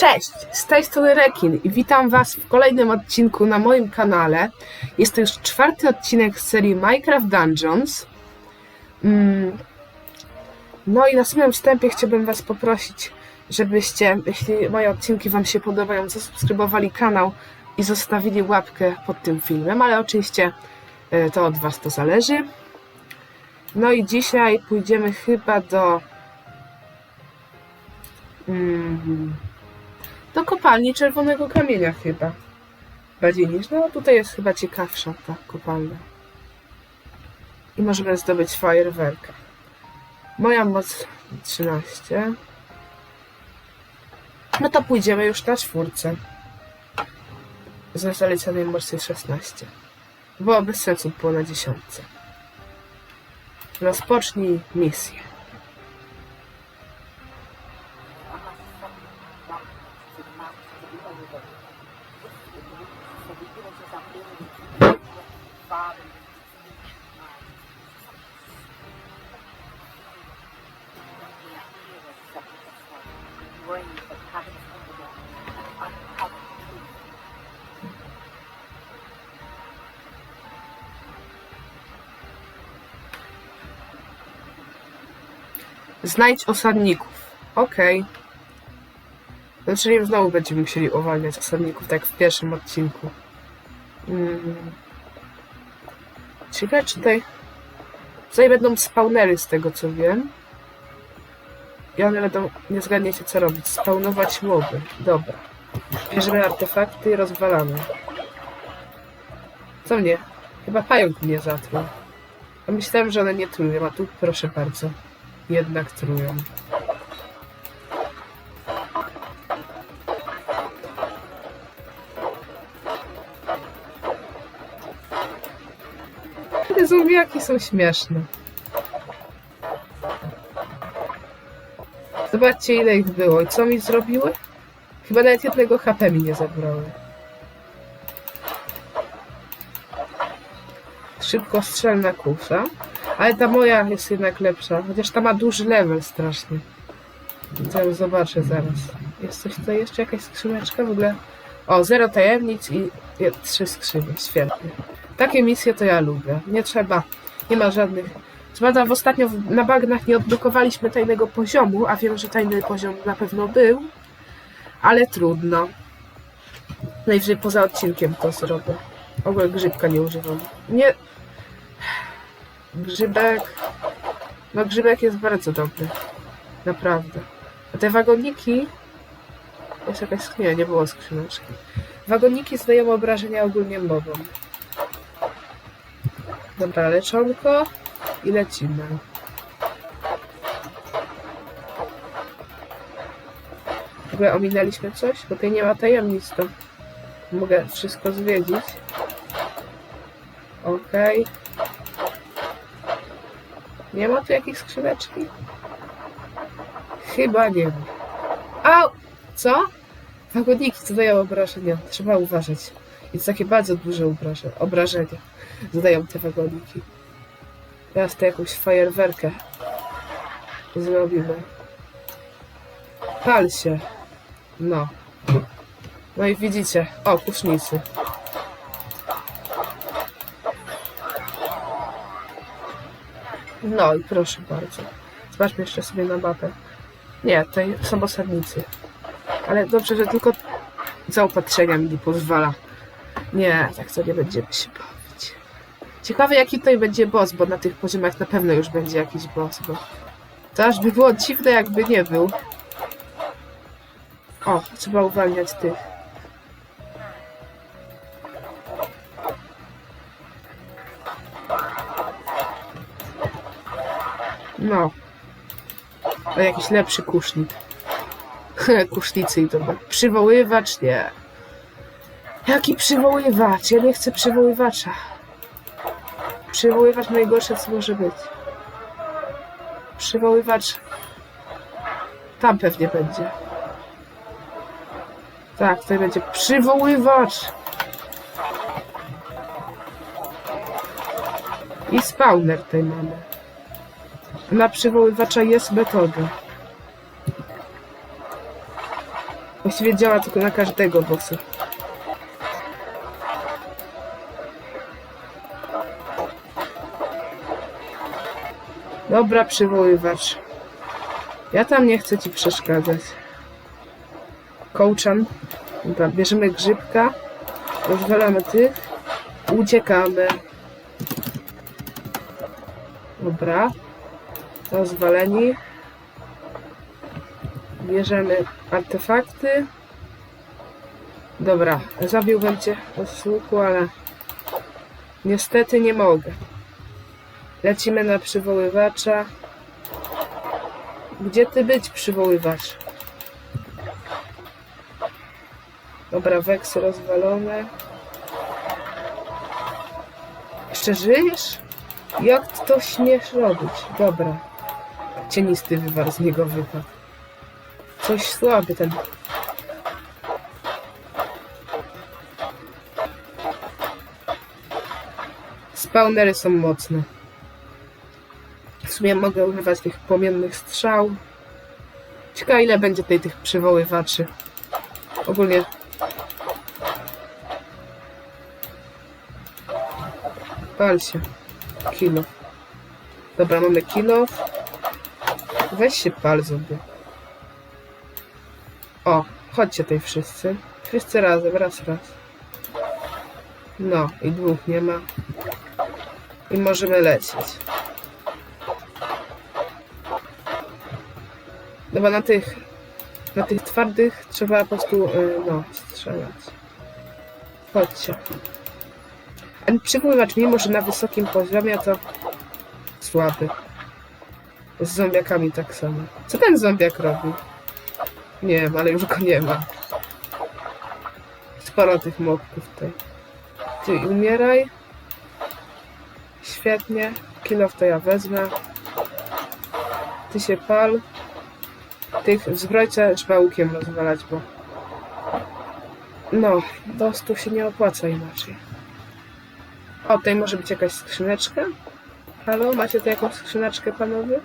Cześć, z tej strony Rekin i witam Was w kolejnym odcinku na moim kanale. Jest to już czwarty odcinek z serii Minecraft Dungeons. Mm. No i na samym wstępie chciałbym Was poprosić, żebyście, jeśli moje odcinki Wam się podobają, zasubskrybowali kanał i zostawili łapkę pod tym filmem, ale oczywiście e, to od Was to zależy. No i dzisiaj pójdziemy chyba do... Mm, do kopalni czerwonego kamienia chyba. Bardziej niż, no tutaj jest chyba ciekawsza ta kopalnia. I możemy zdobyć fajerwerkę. Moja moc 13. No to pójdziemy już na czwórce. Z zalecanej mocy 16. Było bez sensu było na dziesiątce. Rozpocznij misję. Znajdź osadników. Okej. No, czyli znowu będziemy musieli uwalniać osadników, tak jak w pierwszym odcinku. Mm. Ciekawe, czy tutaj... Tutaj będą spawnery z tego, co wiem. I one będą... Nie zgadniecie, co robić. Spawnować moby. Dobra. Bierzemy artefakty i rozwalamy. Co mnie? Chyba pająk mnie zatruł. A myślałem, że one nie trują, a tu proszę bardzo. Jednak trują. Te zombiaki są śmieszne. Zobaczcie ile ich było i co mi zrobiły? Chyba nawet jednego HP mi nie zabrały. Szybko strzelna kusza. Ale ta moja jest jednak lepsza. Chociaż ta ma duży level strasznie. Zobaczę zaraz. Jest coś tutaj jeszcze? Jakaś skrzyneczka w ogóle? O, zero tajemnic i trzy skrzynie. Świetnie. Takie misje to ja lubię. Nie trzeba. Nie ma żadnych... Prawda w ostatnio na bagnach nie odblokowaliśmy tajnego poziomu, a wiem, że tajny poziom na pewno był. Ale trudno. Najwyżej poza odcinkiem to zrobię. W ogóle grzybka nie używam. Nie... Grzybek... No grzybek jest bardzo dobry. Naprawdę. A te wagoniki... Jest jakaś skrzynia, nie było skrzyneczki. Wagoniki zdają obrażenia ogólnie mobom. Dobra, leczonko i lecimy. W ogóle ominęliśmy coś? Bo tutaj nie ma tajemnic, to mogę wszystko zwiedzić. Okej. Nie ma tu jakiejś skrzyneczki? Chyba nie ma. Au! Co? Wagoniki zadają obrażenia. Trzeba uważać. Jest takie bardzo duże obraże, obrażenia. Zadają te wagoniki. Teraz to jakąś fajerwerkę zrobimy. Pal się. No. No i widzicie. O, kusznicy. No i proszę bardzo. Zobaczmy jeszcze sobie na mapę. Nie, tutaj są osadnicy. Ale dobrze, że tylko zaopatrzenia mi nie pozwala. Nie, tak to nie będziemy się bawić. Ciekawe jaki tutaj będzie boss, bo na tych poziomach na pewno już będzie jakiś boss, bo to aż by było dziwne jakby nie był. O, trzeba uwalniać tych. No. O, jakiś lepszy kusznik. Kusznicy i to. Przywoływacz? Nie. Jaki przywoływacz? Ja nie chcę przywoływacza. Przywoływacz najgorsze co może być. Przywoływacz... Tam pewnie będzie. Tak, tutaj będzie przywoływacz. I spawner tutaj mamy. Na przywoływacza jest metoda. Właściwie działa tylko na każdego bossa. Dobra, przywoływacz. Ja tam nie chcę ci przeszkadzać. Kołczan. Dobra, bierzemy grzybka. Rozwalamy tych. Uciekamy. Dobra. Rozwaleni. Bierzemy artefakty. Dobra, zabiłbym cię z łuku, ale niestety nie mogę. Lecimy na przywoływacza. Gdzie ty być, przywoływacz? Dobra, weksy rozwalone. Jeszcze żyjesz? Jak to śmiesz robić? Dobra. Cienisty wywar z niego wypadł. Coś słaby ten. Spawnery są mocne. W sumie mogę używać tych płomiennych strzał. Ciekawe ile będzie tutaj tych przywoływaczy. Ogólnie Pal się. Kilo. Dobra, mamy kilo. Weź się pal sobie. O, chodźcie tutaj wszyscy. Wszyscy razem, raz, raz. No, i dwóch nie ma. I możemy lecieć. Dobra, na tych, na tych twardych trzeba po prostu, y, no, strzelać. Chodźcie. Ten przywoływacz, mimo że na wysokim poziomie, to słaby. Z zombiakami tak samo. Co ten zombiak robi? Nie wiem, ale już go nie ma. Sporo tych mobków tutaj. Ty umieraj. Świetnie. Kilof to ja wezmę. Ty się pal. Tych zbrojce trzeba łukiem rozwalać, bo... No, po prostu się nie opłaca inaczej. O, tutaj może być jakaś skrzyneczka? Halo, macie tu jakąś skrzyneczkę, panowie?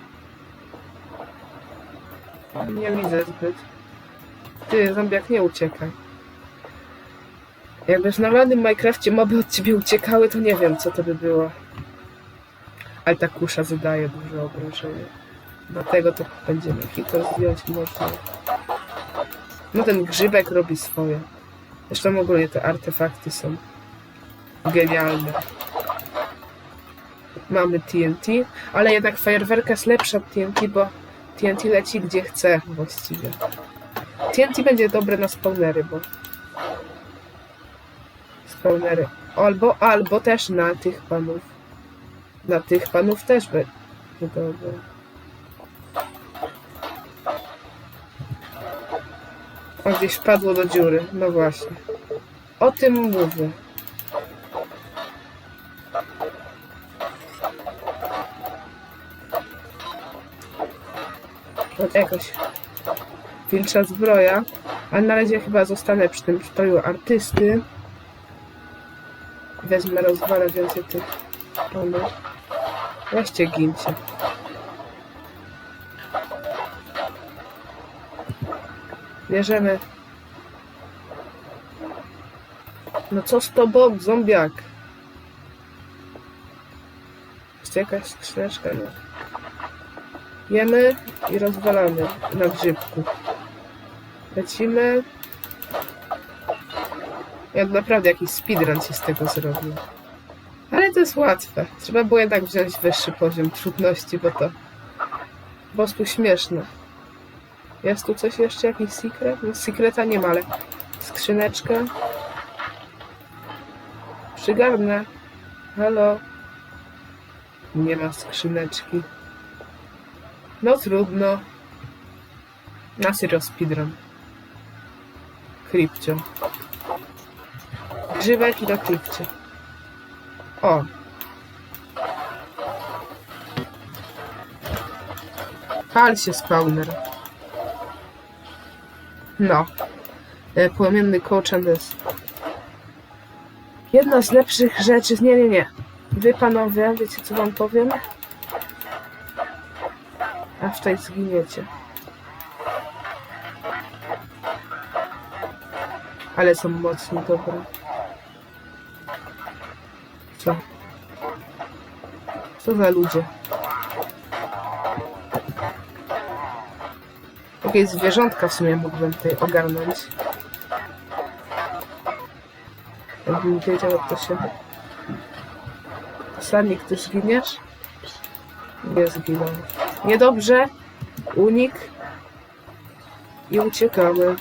Nie widzę zbyt. Ty, zombiak, nie uciekaj. Jakby w normalnym Minecrafcie moby od ciebie uciekały, to nie wiem, co to by było. Ale ta kusza zadaje duże obrażenie. Dlatego to będziemy hito zdjąć można. No ten grzybek robi swoje. Zresztą ogólnie te artefakty są genialne. Mamy TNT, ale jednak fajerwerka jest lepsza od TNT, bo TNT leci gdzie chce właściwie. TNT będzie dobre na spawnery, bo spawnery. Albo, albo też na tych panów. Na tych panów też będzie dobre. O, gdzieś wpadło do dziury. No właśnie. O tym mówię. Jakoś wilcza zbroja. Ale na razie chyba zostanę przy tym stroju artysty. Wezmę, rozwalę więcej tych panów. Weźcie gincie. Bierzemy. No co z tobą, zombiak? Jest jakaś skrzyneczka? Nie. Jemy i rozwalamy na grzybku. Lecimy. Ja naprawdę jakiś speedrun się z tego zrobił. Ale to jest łatwe. Trzeba było jednak wziąć wyższy poziom trudności, bo to po prostu śmieszne. Jest tu coś jeszcze? Jakiś secret? No secreta nie ma, ale skrzyneczka. Przygarnę. Halo. Nie ma skrzyneczki. No trudno. Na serio speedrun. Kripcio. Grzybek i do kripcio. O. Pal się spawner. No. E, Płomienny jest jedna z lepszych rzeczy. Nie, nie, nie. Wy panowie, wiecie co wam powiem? Tutaj zginiecie. Ale są mocni, dobra. Co? Co za ludzie? Jakieś zwierzątka w sumie mógłbym tutaj ogarnąć. Jakbym wiedział, to się... Sanik, ty zginiesz? Nie zginął. Niedobrze. Unik. I uciekamy.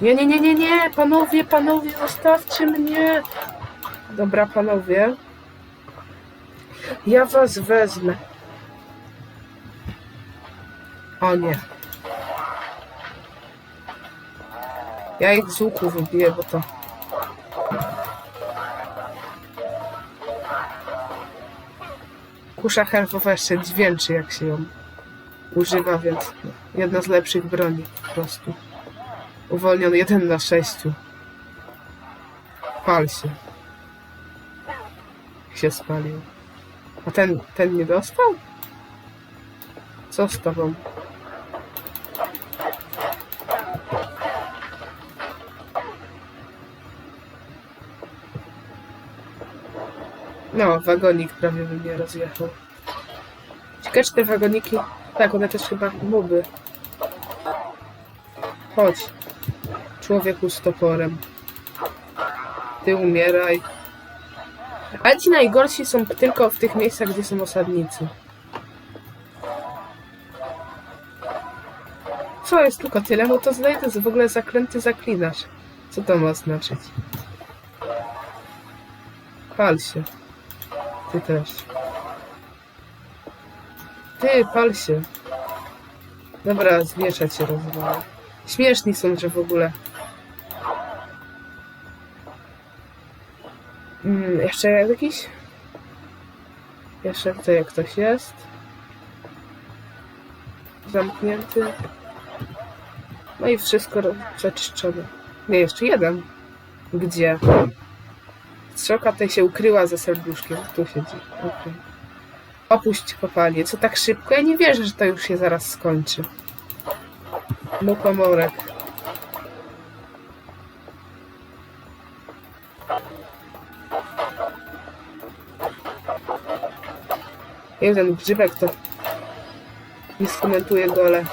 Nie, nie, nie, nie, nie! Panowie, panowie, zostawcie mnie! Dobra, panowie. Ja was wezmę. O nie. Ja ich z łuku wybiję, bo to... Kusza herbowa jeszcze dźwięczy, jak się ją używa, więc jedna z lepszych broni po prostu. Uwolniony jeden na sześciu. Pal się. Się spalił. A ten, ten nie dostał? Co z tobą? No, wagonik prawie by mnie rozjechał. Ciekawe, czy te wagoniki... Tak, one też chyba muby. Chodź. Człowieku z toporem. Ty umieraj. Ale ci najgorsi są tylko w tych miejscach, gdzie są osadnicy. Co jest tylko tyle? No to znajdę w ogóle zaklęty zaklinacz. Co to ma znaczyć? Pal się. Ty też. Ty, pal się. Dobra, zmieszać się rozwala. Śmieszni są, że w ogóle. Mm, jeszcze jakiś? Jeszcze tutaj ktoś jest. Zamknięty. No i wszystko przeczyszczone. Nie, jeszcze jeden. Gdzie? Strzałka tutaj się ukryła za serduszkiem. Tu siedzi. Okej. Opuść kopalnię. Co tak szybko? Ja nie wierzę, że to już się zaraz skończy. Mukomorek. Jeden grzybek to instrumentuje gole.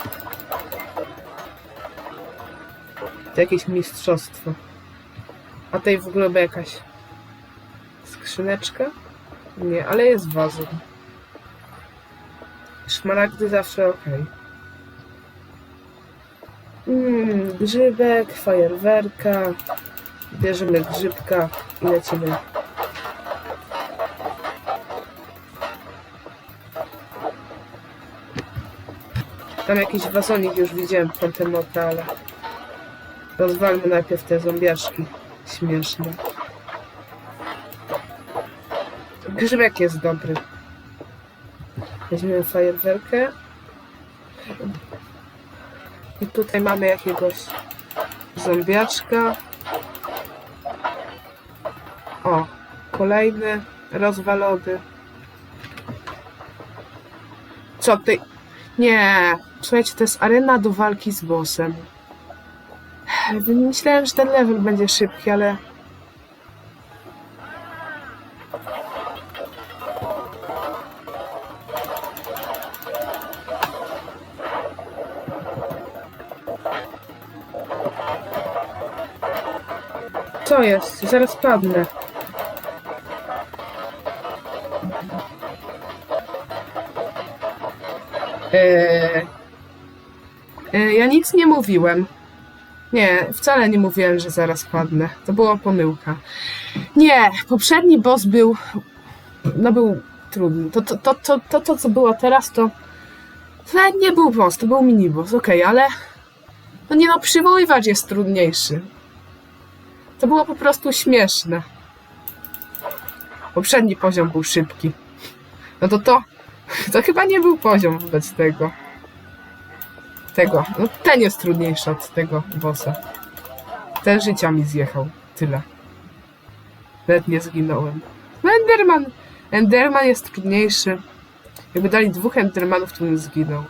To jakieś mistrzostwo. A tutaj w ogóle jakaś skrzyneczka? Nie, ale jest wazon. Szmaragdy zawsze ok. Mm, grzybek, fajerwerka. Bierzemy grzybka i lecimy. Tam jakiś wazonik już widziałem kątem oka, ale rozwalmy najpierw te zombiaszki śmieszne. Grzybek jest dobry. Weźmiemy fajerwerkę. I tutaj mamy jakiegoś zombiaczka. O, kolejny rozwalony. Co ty? Nie, słuchajcie, to jest arena do walki z bossem. Myślałem, że ten level będzie szybki, ale Co jest? Zaraz padnę. Eee, ja nic nie mówiłem. Nie, wcale nie mówiłem, że zaraz padnę. To była pomyłka. Nie, poprzedni boss był. No był trudny. To, to, to, to, to, to co było teraz, to. To nie był boss, to był mini boss, okej, ale. No nie no, przywoływacz jest trudniejszy. To było po prostu śmieszne. Poprzedni poziom był szybki. No to to, to chyba nie był poziom wobec tego. Tego. No ten jest trudniejszy od tego bossa. Ten życia mi zjechał. Tyle. Nawet nie zginąłem. No Enderman. Enderman jest trudniejszy. Jakby dali dwóch Endermanów, to bym zginął.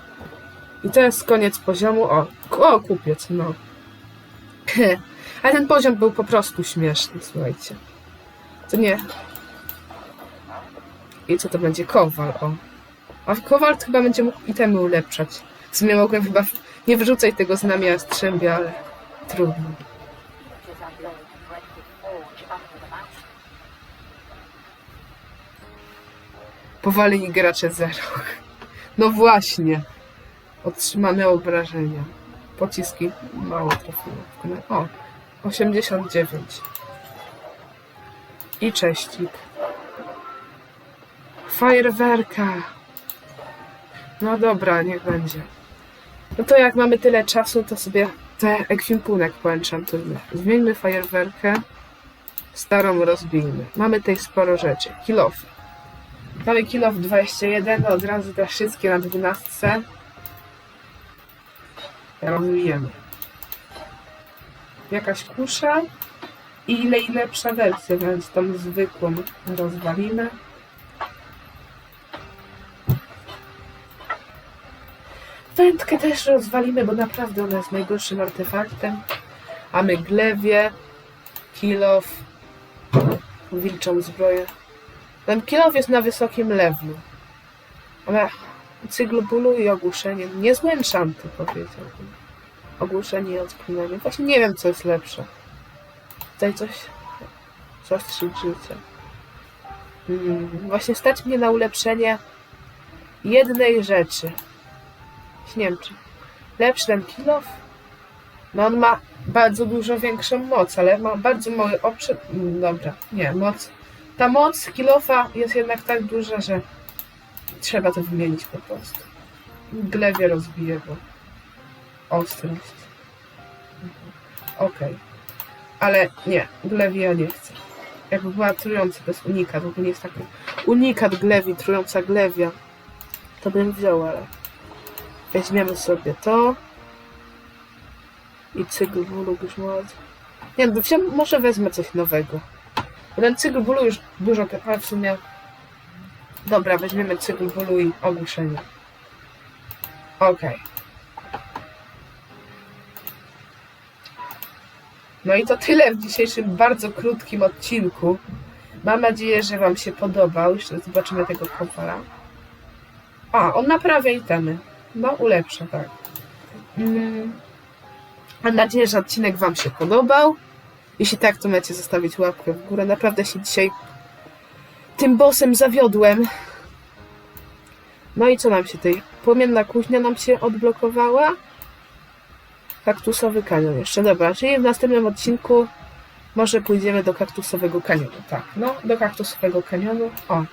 I to jest koniec poziomu. O, o kupiec, no. Ale ten poziom był po prostu śmieszny, słuchajcie. To nie. I co to będzie? Kowal, o. A Kowal chyba będzie mógł itemy ulepszać. W sumie mogłem chyba nie wyrzucać tego znamia jastrzębia, ale trudno. As I blade ready to forge under the mountain. Powaleni gracze zero. No właśnie. Otrzymane obrażenia. Pociski mało trafiły. O, 89. I cześcik. Fajerwerka. No dobra, niech będzie. No to jak mamy tyle czasu, to sobie te ekwipunek poenchantujmy. Zmieńmy fajerwerkę. Starą rozbijmy. Mamy tutaj sporo rzeczy. Kilofy. Mamy kilo w 21, od razu te wszystkie na 12. Rozwijemy. Jakaś kusza i ile i lepsza wersja, więc tą zwykłą rozwalimy. Wędkę też rozwalimy, bo naprawdę ona jest najgorszym artefaktem. Mamy glewie, kilof, wilczą zbroję. Ten kilow jest na wysokim levelu. Ale cykl bólu i ogłuszenie. Niezłe enchanty powiedziałbym. Ogłuszenie i odpinanie. Właśnie nie wiem, co jest lepsze. Tutaj coś... Zastrzyk życia. Hmm, właśnie stać mnie na ulepszenie jednej rzeczy. Nie wiem, czy lepszy ten kilof? No on ma bardzo dużo większą moc, ale ma bardzo mały obszar... Mm, Dobra, nie, moc ta moc kilofa jest jednak tak duża, że trzeba to wymienić po prostu. Glewie rozbije go. Ostrość. Okej. Ale nie, glewi ja nie chcę. Jakby była trująca, to jest unikat, bo to nie jest taki unikat glewi, trująca glewia. To bym wziął, ale weźmiemy sobie to. I cykl bólu już może. Nie wiem, wziąłem- może wezmę coś nowego. Bo Ten cykl bólu już dużo ale w sumie. Dobra, weźmiemy cykl bólu i ogłuszenie. Okej. No i to tyle w dzisiejszym bardzo krótkim odcinku. Mam nadzieję, że Wam się podobał. Jeszcze zobaczymy tego kopara. A, on naprawia itemy. No, ulepsza, tak. Mm. Mam nadzieję, że odcinek Wam się podobał. Jeśli tak, to macie zostawić łapkę w górę. Naprawdę się dzisiaj tym bossem zawiodłem. No i co nam się tej? Płomienna kuźnia nam się odblokowała. Kaktusowy kanion jeszcze. Dobra, czyli w następnym odcinku może pójdziemy do kaktusowego kanionu. Tak, no, do kaktusowego kanionu. O.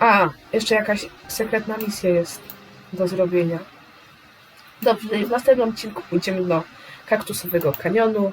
A, jeszcze jakaś sekretna misja jest do zrobienia. Dobrze, w następnym odcinku pójdziemy do kaktusowego kanionu.